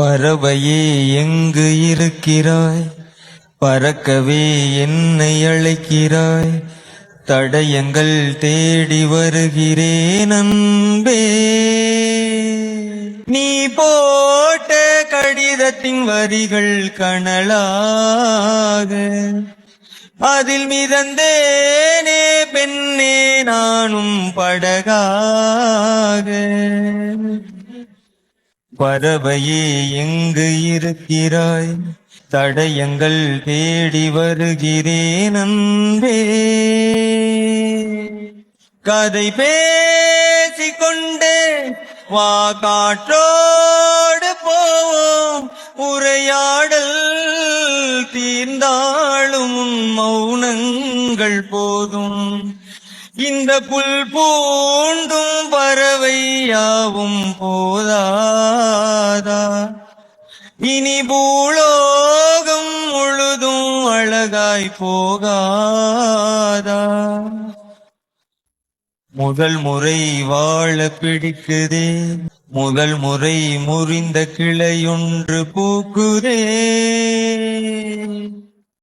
பறவையே எங்கு இருக்கிறாய்? பறக்கவே என்னை அழைக்கிறாய்? தடயங்கள் தேடி வருகிறேன் அன்பே. நீ போட்ட கடிதத்தின் வரிகள் கனலாக. அதில் மிதந்தேனே பெண்ணே நானும் படகாக. பறவையே எங்கு இருக்கிறாய்? தடயங்கள் தேடி வருகிறேன் அன்பே. கதை பேசிக்கொண்டே வா காற்றோடு போவோம். உரையாடல் தீர்ந்தாளும் மௌனங்கள் போதும். இந்த புல் பூண்டும் பறவையாவும் போதாதா? இனி பூலோகம் முழுதும் அழகாய் போகாதா? முதல் முறை வாழ பிடிக்குதே முதல் முறை முறிந்த கிளையொன்று பூக்குதே.